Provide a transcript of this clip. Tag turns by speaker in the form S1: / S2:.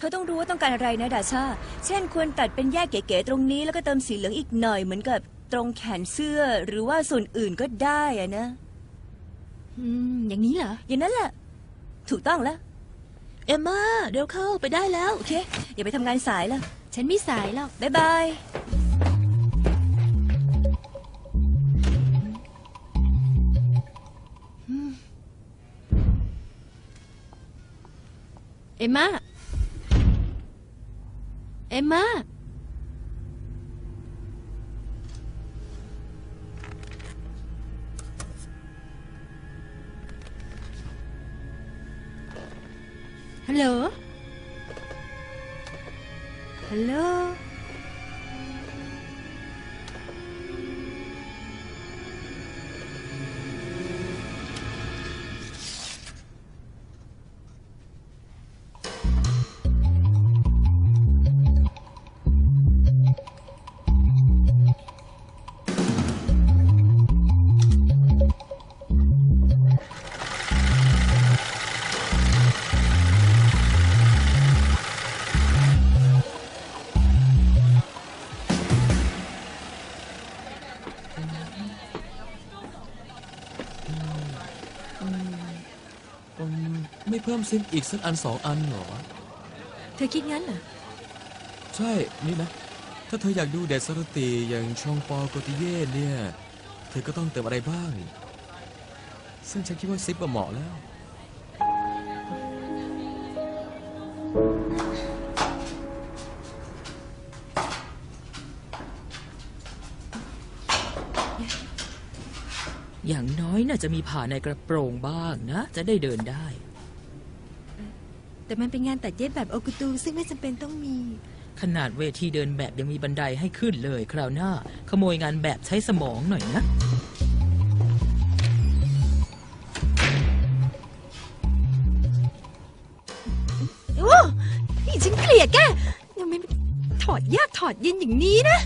S1: เธอต้องรู้ว่าต้องการอะไรนะดาชา เช่นควรตัดเป็นแยกเก๋ๆตรงนี้แล้วก็เติมสีเหลืองอีกหน่อยเหมือนกับตรงแขนเสื้อหรือว่าส่วนอื่นก็ได้อะนะ
S2: อืม อย่างนี้เหรอ
S1: อย่างนั้นแหละ ถูกต้องแล้ว
S3: เอมมาเร็วเข้าไปได้แล้ว
S1: โอเค อย่าไปทำงานสายละ
S2: ฉันไม่สายหรอก
S1: บ๊ายบาย
S2: เอมมา เอมมาฮัลโหลฮัลโหล
S4: อืมไม่เพิ่มซิมอีกสักอันสองอันเหรอ
S2: เธอคิดงั้นเหรอ
S4: ใช่ นี่นะ ถ้าเธออยากดูเดชสรติอย่างชองปอโกติเย่เนี่ย เธอก็ต้องเติมอะไรบ้าง ซึ่งฉันคิดว่าซิปอะเหมาะแล้ว
S3: อย่างน้อยน่าจะมีผ่าในกระโปรงบ้างนะ จะได้เดินได้
S2: แต่มันเป็นงานตัดเย็บแบบโอกุตูซึ่งไม่จำเป็นต้องมี
S3: ขนาดเวทีเดินแบบยังมีบันไดให้ขึ้นเลย คราวหน้า ขโมยงานแบบใช้สมองหน่อยนะ
S2: โอ้นี่ฉันเกลียดแกยังไม่ถอดยากถอดเย็นอย่างนี้นะ